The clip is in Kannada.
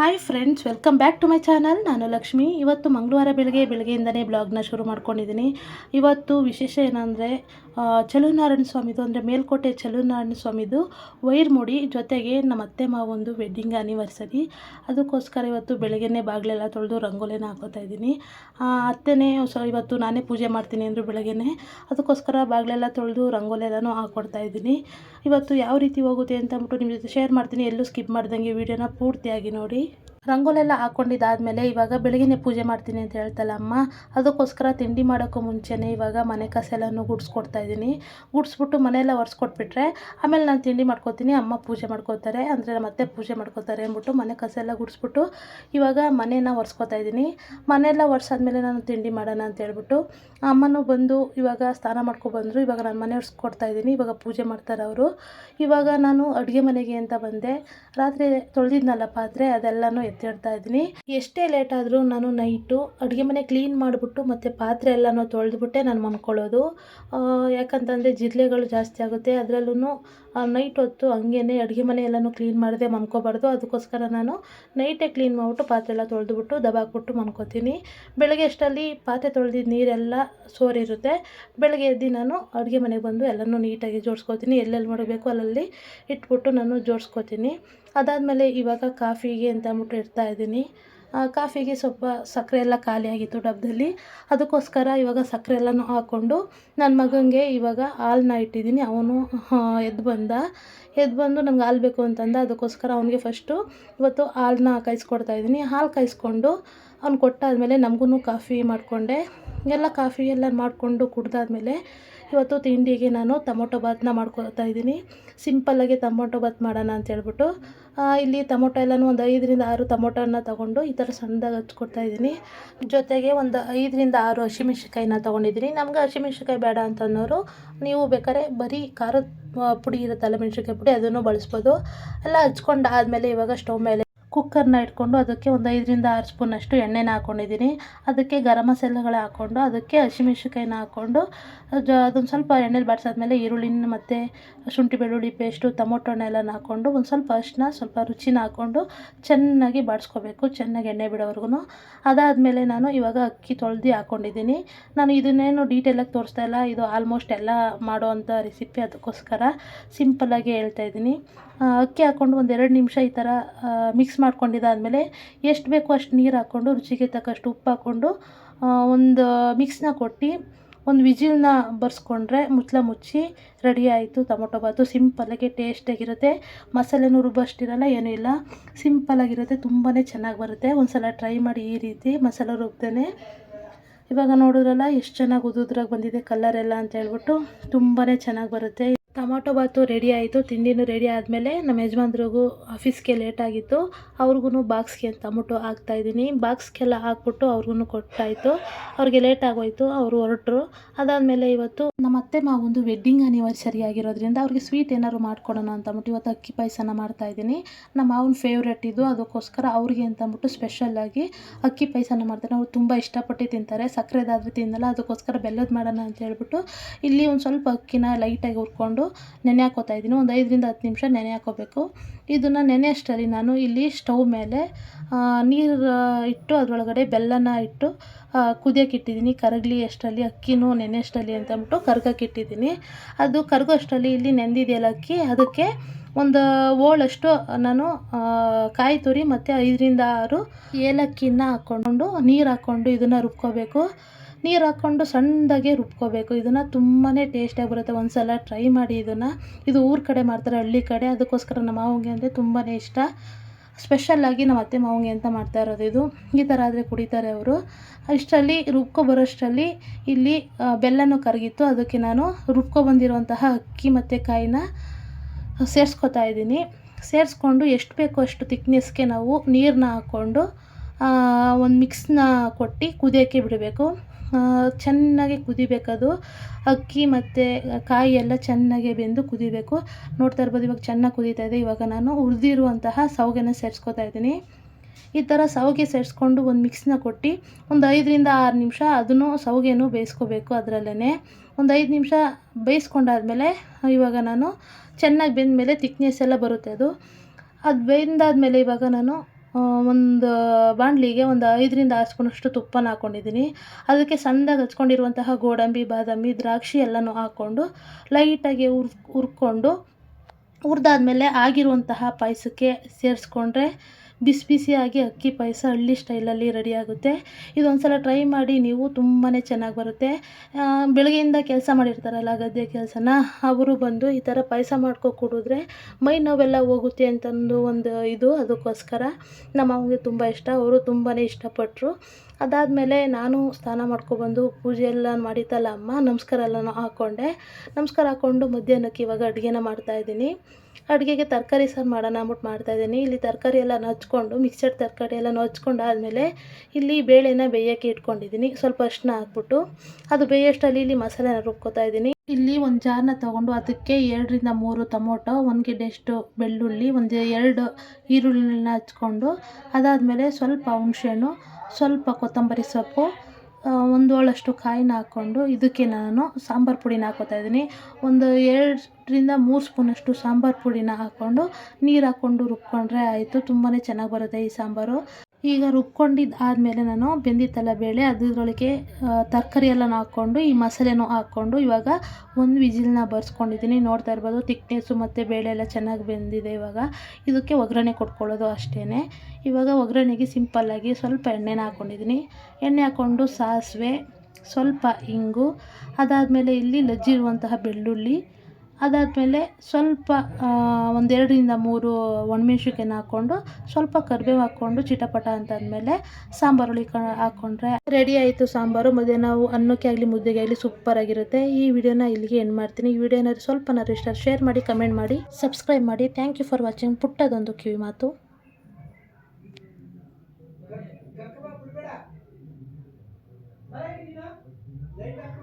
Hi friends welcome back to my channel ನಾನು ಲಕ್ಷ್ಮಿ. ಇವತ್ತು ಮಂಗಳವಾರ ಬೆಳಗ್ಗೆ, ಬೆಳಗ್ಗೆಯಿಂದನೇ ಬ್ಲಾಗ್ನ ಶುರು ಮಾಡ್ಕೊಂಡಿದ್ದೀನಿ. ಇವತ್ತು ವಿಶೇಷ ಏನಂದರೆ ಚಲುನಾರಾಯಣ ಸ್ವಾಮಿದು ಅಂದರೆ ಮೇಲ್ಕೋಟೆ ಚಲುನಾರಾಯಣ ಸ್ವಾಮಿದು ವೈರ್ ಮುಡಿ ಜೊತೆಗೆ ನಮ್ಮ ಅತ್ತೆ ಮಾವೊಂದು ವೆಡ್ಡಿಂಗ್ ಆ್ಯನಿವರ್ಸರಿ ಅದಕ್ಕೋಸ್ಕರ ಇವತ್ತು ಬೆಳಗ್ಗೆನೇ ಬಾಗಿಲೆಲ್ಲ ತೊಳೆದು ರಂಗೋಲಿನ ಹಾಕೋತಾ ಇದ್ದೀನಿ. ಅತ್ತೆನೇ, ಸೊ, ಇವತ್ತು ನಾನೇ ಪೂಜೆ ಮಾಡ್ತೀನಿ ಅಂದರು ಬೆಳಗ್ಗೆನೇ. ಅದಕ್ಕೋಸ್ಕರ ಬಾಗಿಲೆಲ್ಲ ತೊಳೆದು ರಂಗೋಲಿ ಎಲ್ಲನೂ ಹಾಕ್ಕೊಡ್ತಾ ಇದ್ದೀನಿ. ಇವತ್ತು ಯಾವ ರೀತಿ ಹೋಗುತ್ತೆ ಅಂತ ಅಂದ್ಬಿಟ್ಟು ನಿಮ್ಮ ಜೊತೆ ಶೇರ್ ಮಾಡ್ತೀನಿ. ಎಲ್ಲೂ ಸ್ಕಿಪ್ ಮಾಡ್ದಂಗೆ ವೀಡಿಯೋನ ಪೂರ್ತಿಯಾಗಿ ನೋಡಿ. ರಂಗೋಲೆಲ್ಲ ಹಾಕೊಂಡಿದ್ದಾದ್ಮೇಲೆ ಇವಾಗ ಬೆಳಗಿನ ಪೂಜೆ ಮಾಡ್ತೀನಿ ಅಂತ ಹೇಳ್ತಲ್ಲ ಅಮ್ಮ. ಅದಕ್ಕೋಸ್ಕರ ತಿಂಡಿ ಮಾಡೋಕ್ಕೂ ಮುಂಚೆನೇ ಇವಾಗ ಮನೆ ಕಸ ಎಲ್ಲನೂ ಗುಡಿಸ್ಕೊಡ್ತಾ ಇದ್ದೀನಿ. ಗುಡಿಸ್ಬಿಟ್ಟು ಮನೆಯೆಲ್ಲ ಒರೆಸ್ಕೊಟ್ಬಿಟ್ರೆ ಆಮೇಲೆ ನಾನು ತಿಂಡಿ ಮಾಡ್ಕೋತೀನಿ, ಅಮ್ಮ ಪೂಜೆ ಮಾಡ್ಕೋತಾರೆ, ಅಂದರೆ ಮತ್ತೆ ಪೂಜೆ ಮಾಡ್ಕೋತಾರೆ ಅಂದ್ಬಿಟ್ಟು ಮನೆ ಕಸ ಎಲ್ಲ ಗುಡಿಸ್ಬಿಟ್ಟು ಇವಾಗ ಮನೇನ ಒರೆಸ್ಕೊತಾ ಇದ್ದೀನಿ. ಮನೆಯೆಲ್ಲ ಒರೆಸಾದ್ಮೇಲೆ ನಾನು ತಿಂಡಿ ಮಾಡೋಣ ಅಂತ ಹೇಳ್ಬಿಟ್ಟು ಅಮ್ಮನೂ ಬಂದು ಇವಾಗ ಸ್ನಾನ ಮಾಡ್ಕೊಬಂದರು ಇವಾಗ ನಾನು ಮನೆ ಒರೆಸ್ಕೊಡ್ತಾ ಇದ್ದೀನಿ. ಇವಾಗ ಪೂಜೆ ಮಾಡ್ತಾರೆ ಅವರು. ಇವಾಗ ನಾನು ಅಡುಗೆ ಮನೆಗೆ ಅಂತ ಬಂದೆ. ರಾತ್ರಿ ತೊಳೆದಿದ್ನಲ್ಲ ಪಾತ್ರೆ ಅದೆಲ್ಲನೂ ಎತ್ತಿಡ್ತಾ ಇದ್ದೀನಿ. ಎಷ್ಟೇ ಲೇಟ್ ಆದರೂ ನಾನು ನೈಟು ಅಡುಗೆ ಮನೆ ಕ್ಲೀನ್ ಮಾಡಿಬಿಟ್ಟು ಮತ್ತು ಪಾತ್ರೆ ಎಲ್ಲನೂ ತೊಳೆದ್ಬಿಟ್ಟೆ ನಾನು ಮಲ್ಕೊಳ್ಳೋದು ಯಾಕಂತಂದರೆ ಜಿರಳೆಗಳು ಜಾಸ್ತಿ ಆಗುತ್ತೆ. ಅದರಲ್ಲೂ ನೈಟ್ ಹೊತ್ತು ಹಂಗೇ ಅಡುಗೆ ಮನೆ ಎಲ್ಲನೂ ಕ್ಲೀನ್ ಮಾಡದೆ ಮಲ್ಕೋಬಾರ್ದು ಅದಕ್ಕೋಸ್ಕರ ನಾನು ನೈಟೇ ಕ್ಲೀನ್ ಮಾಡಿಬಿಟ್ಟು ಪಾತ್ರೆ ಎಲ್ಲ ತೊಳೆದ್ಬಿಟ್ಟು ದಬಾಕ್ಬಿಟ್ಟು ಮನ್ಕೋತೀನಿ ಬೆಳಗ್ಗೆ ಅಷ್ಟರಲ್ಲಿ ಪಾತ್ರೆ ತೊಳೆದಿದ್ದ ನೀರೆಲ್ಲ ಸೋರಿರುತ್ತೆ. ಬೆಳಗ್ಗೆ ಎದ್ದು ನಾನು ಅಡುಗೆ ಮನೆಗೆ ಬಂದು ಎಲ್ಲನೂ ನೀಟಾಗಿ ಜೋಡಿಸ್ಕೋತೀನಿ. ಎಲ್ಲೆಲ್ಲಿ ಮಡಗಬೇಕು ಅಲ್ಲಲ್ಲಿ ಇಟ್ಬಿಟ್ಟು ನಾನು ಜೋಡಿಸ್ಕೋತೀನಿ. ಅದಾದಮೇಲೆ ಇವಾಗ ಕಾಫಿಗೆ ಅಂತ ಅಂದ್ಬಿಟ್ಟು ಇಡ್ತಾ ಇದ್ದೀನಿ. ಕಾಫಿಗೆ ಸ್ವಲ್ಪ ಸಕ್ಕರೆ ಎಲ್ಲ ಖಾಲಿಯಾಗಿತ್ತು ಡಬ್ಬದಲ್ಲಿ ಅದಕ್ಕೋಸ್ಕರ ಇವಾಗ ಸಕ್ಕರೆ ಎಲ್ಲನೂ ಹಾಕ್ಕೊಂಡು ನನ್ನ ಮಗನಿಗೆ ಇವಾಗ ಹಾಲನ್ನ ಇಟ್ಟಿದ್ದೀನಿ. ಅವನು ಎದ್ದು ಬಂದ. ಎದ್ದು ಬಂದು ನಂಗೆ ಹಾಲು ಬೇಕು ಅಂತಂದ. ಅದಕ್ಕೋಸ್ಕರ ಅವನಿಗೆ ಫಸ್ಟು ಇವತ್ತು ಹಾಲನ್ನ ಕಾಯಿಸ್ಕೊಡ್ತಾ ಇದ್ದೀನಿ. ಹಾಲು ಕಾಯಿಸ್ಕೊಂಡು ಅವ್ನು ಕೊಟ್ಟಾದಮೇಲೆ ನಮಗೂ ಕಾಫಿ ಮಾಡಿಕೊಂಡೆ. ಎಲ್ಲ ಕಾಫಿ ಎಲ್ಲ ಮಾಡಿಕೊಂಡು ಕುಡ್ದಾದ್ಮೇಲೆ ಇವತ್ತು ತಿಂಡಿಗೆ ನಾನು ಟೊಮೊಟೊ ಬಾತನ್ನ ಮಾಡ್ಕೊಳ್ತಾ ಇದ್ದೀನಿ. ಸಿಂಪಲ್ಲಾಗಿ ಟೊಮೊಟೊ ಬಾತ್ ಮಾಡೋಣ ಅಂತ ಹೇಳ್ಬಿಟ್ಟು ಇಲ್ಲಿ ಟೊಮೊಟೊ ಎಲ್ಲನೂ ಒಂದು ಐದರಿಂದ ಆರು ಟೊಮೊಟೊನ ತೊಗೊಂಡು ಈ ಥರ ಸಣ್ಣದಾಗಿ ಹಚ್ಕೊಡ್ತಾ ಇದ್ದೀನಿ. ಜೊತೆಗೆ ಒಂದು ಐದರಿಂದ ಆರು ಹಸಿಮೆಣ್ಸಿಕಾಯಿನ ತೊಗೊಂಡಿದ್ದೀನಿ. ನಮ್ಗೆ ಹಸಿಮೆಣ್ಸಿನ್ಕಾಯಿ ಬೇಡ ಅಂತ ಅನ್ನೋರು, ನೀವು ಬೇಕಾದ್ರೆ ಬರೀ ಖಾರದ ಪುಡಿ ಇರುತ್ತಲ್ಲ ಮೆಣ್ಸಿನ್ಕಾಯಿ ಪುಡಿ ಅದನ್ನು ಬಳಸ್ಬೋದು. ಎಲ್ಲ ಹಚ್ಕೊಂಡು ಆದಮೇಲೆ ಇವಾಗ ಸ್ಟವ್ ಮೇಲೆ ಕುಕ್ಕರ್ನ ಇಟ್ಕೊಂಡು ಅದಕ್ಕೆ ಒಂದು ಐದರಿಂದ ಆರು ಸ್ಪೂನಷ್ಟು ಎಣ್ಣೆನ ಹಾಕ್ಕೊಂಡಿದ್ದೀನಿ ಅದಕ್ಕೆ ಗರಂ ಮಸಾಲೆಗಳು ಹಾಕ್ಕೊಂಡು, ಅದಕ್ಕೆ ಹಸಿಮೆಣ್ಸಿಕಾಯಿನ ಹಾಕ್ಕೊಂಡು ಜ ಅದೊಂದು ಸ್ವಲ್ಪ ಎಣ್ಣೆಲಿ ಬಾಡಿಸಾದ್ಮೇಲೆ ಈರುಳ್ಳಿನ ಮತ್ತು ಶುಂಠಿ ಬೆಳ್ಳುಳ್ಳಿ ಪೇಸ್ಟು, ಟೊಮೊಟೊನ ಎಲ್ಲನ ಹಾಕ್ಕೊಂಡು ಒಂದು ಸ್ವಲ್ಪ ಅರಿಶಿನ ಸ್ವಲ್ಪ ರುಚಿನ ಹಾಕ್ಕೊಂಡು ಚೆನ್ನಾಗಿ ಬಾಡಿಸ್ಕೋಬೇಕು, ಚೆನ್ನಾಗಿ ಎಣ್ಣೆ ಬಿಡೋವರೆಗೂ ಅದಾದಮೇಲೆ ನಾನು ಇವಾಗ ಅಕ್ಕಿ ತೊಳೆದು ಹಾಕ್ಕೊಂಡಿದ್ದೀನಿ ನಾನು ಇದನ್ನೇನು ಡೀಟೇಲಾಗಿ ತೋರಿಸ್ತಾ ಇಲ್ಲ. ಇದು ಆಲ್ಮೋಸ್ಟ್ ಎಲ್ಲ ಮಾಡೋವಂಥ ರೆಸಿಪಿ ಅದಕ್ಕೋಸ್ಕರ ಸಿಂಪಲ್ಲಾಗಿ ಹೇಳ್ತಾ ಇದ್ದೀನಿ. ಅಕ್ಕಿ ಹಾಕ್ಕೊಂಡು ಒಂದೆರಡು ನಿಮಿಷ ಈ ಥರ ಮಿಕ್ಸ್ ಮಾಡ್ಕೊಂಡಿದ್ದಾದಮೇಲೆ ಎಷ್ಟು ಬೇಕೋ ಅಷ್ಟು ನೀರು ಹಾಕ್ಕೊಂಡು ರುಚಿಗೆ ತಕ್ಕಷ್ಟು ಉಪ್ಪು ಹಾಕ್ಕೊಂಡು ಒಂದು ಮಿಕ್ಸ್ನ ಕೊಟ್ಟು ಒಂದು ವಿಜಿಲ್ನ ಬರ್ಸ್ಕೊಂಡ್ರೆ ಮುಚ್ಚಳ ಮುಚ್ಚಿ ರೆಡಿ ಆಯಿತು ಟೊಮೊಟೊ ಬಾತು. ಸಿಂಪಲ್ಲಾಗಿ ಟೇಸ್ಟಾಗಿರುತ್ತೆ ಮಸಾಲೆನೂ ರುಬ್ಬಷ್ಟಿರಲ್ಲ ಏನೂ ಇಲ್ಲ. ಸಿಂಪಲ್ಲಾಗಿರುತ್ತೆ ತುಂಬಾ ಚೆನ್ನಾಗಿ ಬರುತ್ತೆ. ಒಂದು ಸಲ ಟ್ರೈ ಮಾಡಿ ಈ ರೀತಿ ಮಸಾಲೆ ರುಬ್ದೇ ಇವಾಗ ನೋಡಿದ್ರಲ್ಲ, ಎಷ್ಟು ಚೆನ್ನಾಗಿ ಉದುದ್ರಾಗಿ ಬಂದಿದೆ ಕಲರೆಲ್ಲ ಅಂತ ಹೇಳ್ಬಿಟ್ಟು ತುಂಬಾ ಚೆನ್ನಾಗಿ ಬರುತ್ತೆ. ಟೊಮಾಟೊ ಬಾತು ರೆಡಿ ಆಯಿತು, ತಿಂಡಿನೂ ರೆಡಿ ಆದಮೇಲೆ ನಮ್ಮ ಯಜಮಾನ್ರಿಗೂ ಆಫೀಸ್ಗೆ ಲೇಟ್ ಆಗಿತ್ತು ಅವ್ರಿಗೂ ಬಾಕ್ಸ್ಗೆ ಟೊಮೊಟೊ ಹಾಕ್ತಾಯಿದ್ದೀನಿ ಬಾಕ್ಸ್ಗೆಲ್ಲ ಹಾಕ್ಬಿಟ್ಟು ಅವ್ರಿಗೂ ಕೊಟ್ಟಾಯಿತು. ಅವ್ರಿಗೆ ಲೇಟ್ ಆಗೋಯಿತು ಅವರು ಹೊರಟರು. ಅದಾದಮೇಲೆ ಇವತ್ತು ನಮ್ಮ ಅತ್ತೆ ಮಾವೊಂದು ವೆಡ್ಡಿಂಗ್ ಆನಿವರ್ಸರಿ ಆಗಿರೋದ್ರಿಂದ ಅವ್ರಿಗೆ ಸ್ವೀಟ್ ಏನಾದ್ರು ಮಾಡ್ಕೊಡೋಣ ಅಂತಂದ್ಬಿಟ್ಟು ಇವತ್ತು ಅಕ್ಕಿ ಪಾಯಸನ ಮಾಡ್ತಾಯಿದ್ದೀನಿ ನಮ್ಮ ಮಾವನ ಫೇವ್ರೆಟ್ ಇದು, ಅದಕ್ಕೋಸ್ಕರ ಅವ್ರಿಗೆ ಅಂತ ಅಂದ್ಬಿಟ್ಟು ಸ್ಪೆಷಲ್ಲಾಗಿ ಅಕ್ಕಿ ಪಾಯಸನ ಮಾಡ್ತಾರೆ. ಅವ್ರು ತುಂಬ ಇಷ್ಟಪಟ್ಟು ತಿಂತಾರೆ. ಸಕ್ಕರೆದಾದರೆ ತಿನ್ನಲ್ಲ ಅದಕ್ಕೋಸ್ಕರ ಬೆಲ್ಲದ ಮಾಡೋಣ ಅಂತ ಹೇಳ್ಬಿಟ್ಟು ಇಲ್ಲಿ ಒಂದು ಸ್ವಲ್ಪ ಅಕ್ಕಿನ ಲೈಟಾಗಿ ಹುರ್ಕೊಂಡು ನೆನೆ ಹಾಕೋತಾ ಇದ್ದೀನಿ. ಒಂದು ಐದರಿಂದ ಹತ್ತು ನಿಮಿಷ ನೆನೆ ಹಾಕೋಬೇಕು. ಇದನ್ನು ನೆನೆ ರೀ ನಾನು. ಇಲ್ಲಿ ಸ್ಟವ್ ಮೇಲೆ ನೀರು ಇಟ್ಟು ಅದರೊಳಗಡೆ ಬೆಲ್ಲನ ಇಟ್ಟು ಕುದಿಯೋಕೆ ಇಟ್ಟಿದ್ದೀನಿ. ಕರಗಲಿ ಅಷ್ಟರಲ್ಲಿ, ಅಕ್ಕಿನೂ ನೆನೆ ಅಷ್ಟರಲ್ಲಿ ಅಂತ ಕರ್ಗಕ್ಕೆ ಇಟ್ಟಿದ್ದೀನಿ. ಅದು ಕರಗೋ ಅಷ್ಟರಲ್ಲಿ ಇಲ್ಲಿ ನೆಂದಿದೆಯಲ್ಲ ಅಕ್ಕಿ, ಅದಕ್ಕೆ ಒಂದು ಓಳಷ್ಟು ನಾನು ಕಾಯಿ ತುರಿ ಮತ್ತು ಐದರಿಂದ ಆರು ಏಲಕ್ಕಿನ ಹಾಕ್ಕೊಂಡು ನೀರು ಹಾಕ್ಕೊಂಡು ಇದನ್ನು ರುಬ್ಕೋಬೇಕು. ನೀರು ಹಾಕ್ಕೊಂಡು ಸಣ್ಣದಾಗೆ ರುಬ್ಕೋಬೇಕು. ಇದನ್ನು ತುಂಬಾ ಟೇಸ್ಟಾಗಿ ಬರುತ್ತೆ. ಒಂದು ಸಲ ಟ್ರೈ ಮಾಡಿ ಇದನ್ನು. ಇದು ಊರ ಕಡೆ ಮಾಡ್ತಾರೆ, ಹಳ್ಳಿ ಕಡೆ. ಅದಕ್ಕೋಸ್ಕರ ನಮ್ಮ ಮಾವಂಗೆ ಅಂದರೆ ತುಂಬಾ ಇಷ್ಟ. ಸ್ಪೆಷಲ್ಲಾಗಿ ನಮ್ಮ ಅತ್ತೆ ಮಾವಂಗೆ ಅಂತ ಮಾಡ್ತಾ ಇರೋದು ಇದು. ಈ ಥರ ಆದರೆ ಕುಡಿತಾರೆ ಅವರು. ಇಷ್ಟರಲ್ಲಿ ರುಬ್ಕೊ ಬರೋಷ್ಟರಲ್ಲಿ ಇಲ್ಲಿ ಬೆಲ್ಲನೂ ಕರಗಿತ್ತು. ಅದಕ್ಕೆ ನಾನು ರುಬ್ಕೊ ಬಂದಿರುವಂತಹ ಅಕ್ಕಿ ಮತ್ತು ಕಾಯಿನ ಸೇರಿಸ್ಕೊತಾ ಇದ್ದೀನಿ. ಸೇರಿಸ್ಕೊಂಡು ಎಷ್ಟು ಬೇಕೋ ಅಷ್ಟು ತಿಕ್ನೆಸ್ಗೆ ನಾವು ನೀರನ್ನ ಹಾಕ್ಕೊಂಡು ಒಂದು ಮಿಕ್ಸ್ನ ಕೊಟ್ಟು ಕುದಿಯೋಕ್ಕೆ ಬಿಡಬೇಕು. ಚೆನ್ನಾಗಿ ಕುದಿಬೇಕದು. ಅಕ್ಕಿ ಮತ್ತು ಕಾಯಿ ಎಲ್ಲ ಚೆನ್ನಾಗಿ ಬೆಂದು ಕುದಿಬೇಕು. ನೋಡ್ತಾ ಇರ್ಬೋದು, ಇವಾಗ ಚೆನ್ನಾಗಿ ಕುದೀತಾ ಇದೆ. ಇವಾಗ ನಾನು ಹುರಿದಿರುವಂತಹ ಸೌಗೆನ ಸೇರಿಸ್ಕೋತಾ ಇದ್ದೀನಿ. ಈ ಥರ ಸೌಗೆ ಸೇರಿಸ್ಕೊಂಡು ಒಂದು ಮಿಕ್ಸ್ನ ಕೊಟ್ಟು ಒಂದು ಐದರಿಂದ ಆರು ನಿಮಿಷ ಅದನ್ನು ಸೌಗೆನು ಬೇಯಿಸ್ಕೋಬೇಕು ಅದರಲ್ಲೇ ಒಂದು ಐದು ನಿಮಿಷ ಬೇಯಿಸ್ಕೊಂಡಾದ್ಮೇಲೆ ಇವಾಗ ನಾನು ಚೆನ್ನಾಗಿ ಬೆಂದ ಮೇಲೆ ತಿಕ್ನೆಸ್ ಎಲ್ಲ ಬರುತ್ತೆ ಅದು. ಅದು ಬೆಂದಾದಮೇಲೆ ಇವಾಗ ನಾನು ಒಂದು ಬಾಣಲಿಗೆ ಒಂದು ಐದರಿಂದ ಆರು ಸ್ಪೂನಷ್ಟು ತುಪ್ಪನ ಹಾಕ್ಕೊಂಡಿದ್ದೀನಿ ಅದಕ್ಕೆ ಸಣ್ಣದಾಗಿ ಹಚ್ಕೊಂಡಿರುವಂತಹ ಗೋಡಂಬಿ, ಬಾದಾಮಿ, ದ್ರಾಕ್ಷಿ ಎಲ್ಲನೂ ಹಾಕ್ಕೊಂಡು ಲೈಟಾಗಿ ಹುರ್ ಹುರ್ಕೊಂಡು ಹುರಿದಾದ್ಮೇಲೆ ಆಗಿರುವಂತಹ ಪಾಯಸಕ್ಕೆ ಸೇರಿಸ್ಕೊಂಡ್ರೆ ಬಿಸಿ ಬಿಸಿಯಾಗಿ ಅಕ್ಕಿ ಪಾಯಸ, ಹಳ್ಳಿ ಸ್ಟೈಲಲ್ಲಿ ರೆಡಿ ಆಗುತ್ತೆ. ಇದೊಂದು ಸಲ ಟ್ರೈ ಮಾಡಿ ನೀವು ತುಂಬಾ ಚೆನ್ನಾಗಿ ಬರುತ್ತೆ. ಬೆಳಗ್ಗೆಯಿಂದ ಕೆಲಸ ಮಾಡಿರ್ತಾರಲ್ಲ, ಗದ್ದೆ ಕೆಲಸನ, ಅವರು ಬಂದು ಈ ಥರ ಪಾಯಸ ಮಾಡ್ಕೊ ಕುಡಿದ್ರೆ ಮೈ ನೋವೆಲ್ಲ ಹೋಗುತ್ತೆ ಅಂತಂದು ಒಂದು ಇದು ಅದಕ್ಕೋಸ್ಕರ. ನಮ್ಮ ಅಮ್ಮಂಗೆ ತುಂಬ ಇಷ್ಟ, ಅವರು ತುಂಬಾ ಇಷ್ಟಪಟ್ಟರು ಅದಾದಮೇಲೆ ನಾನು ಸ್ನಾನ ಮಾಡ್ಕೊಬಂದು ಪೂಜೆ ಎಲ್ಲ ಮಾಡಿತಲ್ಲ ಅಮ್ಮ, ನಮಸ್ಕಾರ ಎಲ್ಲ ಹಾಕ್ಕೊಂಡೆ ನಮಸ್ಕಾರ ಹಾಕ್ಕೊಂಡು ಮಧ್ಯಾಹ್ನಕ್ಕೆ ಇವಾಗ ಅಡುಗೆನ ಮಾಡ್ತಾಯಿದ್ದೀನಿ ಅಡುಗೆಗೆ ತರಕಾರಿ ಸಾರು ಮಾಡೋಣ ಅಂದ್ಬಿಟ್ಟು ಮಾಡ್ತಾಯಿದ್ದೀನಿ ಇಲ್ಲಿ ತರಕಾರಿ ಎಲ್ಲ ಹಚ್ಕೊಂಡು ಮಿಕ್ಸರ್ ತರಕಾರಿ ಎಲ್ಲ ನೋಚ್ಕೊಂಡು ಆದಮೇಲೆ ಇಲ್ಲಿ ಬೇಳೆನ ಬೇಯೋಕ್ಕೆ ಇಟ್ಕೊಂಡಿದ್ದೀನಿ. ಸ್ವಲ್ಪ ಅರಿಶಿನ ಹಾಕ್ಬಿಟ್ಟು ಅದು ಬೇಯೋಷ್ಟಲ್ಲಿ ಇಲ್ಲಿ ಮಸಾಲೆನ ರುಬ್ಕೋತಾ ಇದ್ದೀನಿ. ಇಲ್ಲಿ ಒಂದು ಜಾರ್ನ ತೊಗೊಂಡು ಅದಕ್ಕೆ ಎರಡರಿಂದ ಮೂರು ಟೊಮೊಟೊ ಒಂದು ಗಿಡ್ಡೆಷ್ಟು ಬೆಳ್ಳುಳ್ಳಿ, ಒಂದು ಎರಡು ಈರುಳ್ಳಿನ ಹಚ್ಕೊಂಡು ಅದಾದಮೇಲೆ ಸ್ವಲ್ಪ ಹುಣಸೆಹಣ್ಣು, ಸ್ವಲ್ಪ ಕೊತ್ತಂಬರಿ ಸೊಪ್ಪು ಒಂದು ಹೋಳಷ್ಟು ಕಾಯಿನ ಹಾಕ್ಕೊಂಡು ಇದಕ್ಕೆ ನಾನು ಸಾಂಬಾರು ಪುಡಿನ ಹಾಕೋತಾ ಇದ್ದೀನಿ. ಒಂದು ಎರಡರಿಂದ ಮೂರು ಸ್ಪೂನಷ್ಟು ಸಾಂಬಾರು ಪುಡಿನ ಹಾಕ್ಕೊಂಡು ನೀರು ಹಾಕ್ಕೊಂಡು ರುಬ್ಕೊಂಡ್ರೆ ಆಯಿತು. ತುಂಬಾ ಚೆನ್ನಾಗಿ ಬರುತ್ತೆ ಈ ಸಾಂಬಾರು. ಈಗ ರುಬ್ಕೊಂಡಿದ್ದು ಆದಮೇಲೆ ನಾನು ಬೆಂದಿತ್ತಲ್ಲ ಬೇಳೆ ಅದರೊಳಗೆ ತರಕಾರಿ ಎಲ್ಲ ಹಾಕ್ಕೊಂಡು, ಈ ಮಸಾಲೆನೂ ಹಾಕ್ಕೊಂಡು ಇವಾಗ ಒಂದು ವಿಜಿಲ್ನ ಬರ್ಸ್ಕೊಂಡಿದ್ದೀನಿ. ನೋಡ್ತಾ ಇರ್ಬೋದು ತಿಕ್ನೆಸ್ಸು ಮತ್ತು ಬೇಳೆ ಎಲ್ಲ ಚೆನ್ನಾಗಿ ಬೆಂದಿದೆ ಇವಾಗ. ಇದಕ್ಕೆ ಒಗ್ಗರಣೆ ಕೊಟ್ಕೊಳ್ಳೋದು ಅಷ್ಟೇ ಇವಾಗ ಒಗ್ಗರಣೆಗೆ ಸಿಂಪಲ್ಲಾಗಿ ಸ್ವಲ್ಪ ಎಣ್ಣೆನ ಹಾಕ್ಕೊಂಡಿದ್ದೀನಿ ಎಣ್ಣೆ ಹಾಕ್ಕೊಂಡು ಸಾಸಿವೆ, ಸ್ವಲ್ಪ ಇಂಗು, ಅದಾದಮೇಲೆ ಇಲ್ಲಿ ಲಜ್ಜಿರುವಂತಹ ಬೆಳ್ಳುಳ್ಳಿ ಅದಾದಮೇಲೆ ಸ್ವಲ್ಪ ಒಂದೆರಡರಿಂದ ಮೂರು ಒಣಮೆಣ್ಸಿನ್ಕಾಯಿನ ಹಾಕ್ಕೊಂಡು ಸ್ವಲ್ಪ ಕರಿಬೇವು ಹಾಕ್ಕೊಂಡು ಚಿಟಪಟ ಅಂತಂದಮೇಲೆ ಸಾಂಬಾರು ಹುಳಿ ಹಾಕ್ಕೊಂಡ್ರೆ ರೆಡಿ ಆಯಿತು ಸಾಂಬಾರು. ನಾವು ಅನ್ನಕ್ಕೆ ಆಗಲಿ, ಮುದ್ದೆಗೆ ಆಗಲಿ ಸೂಪರಾಗಿರುತ್ತೆ ಈ ವಿಡಿಯೋನ ಇಲ್ಲಿಗೆ ಎಂಡ್ ಮಾಡ್ತೀನಿ. ಈ ವಿಡಿಯೋನ ಸ್ವಲ್ಪ ಇಷ್ಟ ಶೇರ್ ಮಾಡಿ ಕಮೆಂಟ್ ಮಾಡಿ ಸಬ್ಸ್ಕ್ರೈಬ್ ಮಾಡಿ. ಥ್ಯಾಂಕ್ ಯು ಫಾರ್ ವಾಚಿಂಗ್ ಪುಟ್ಟದೊಂದು ಕಿವಿ ಮಾತು. ಲೈಟ್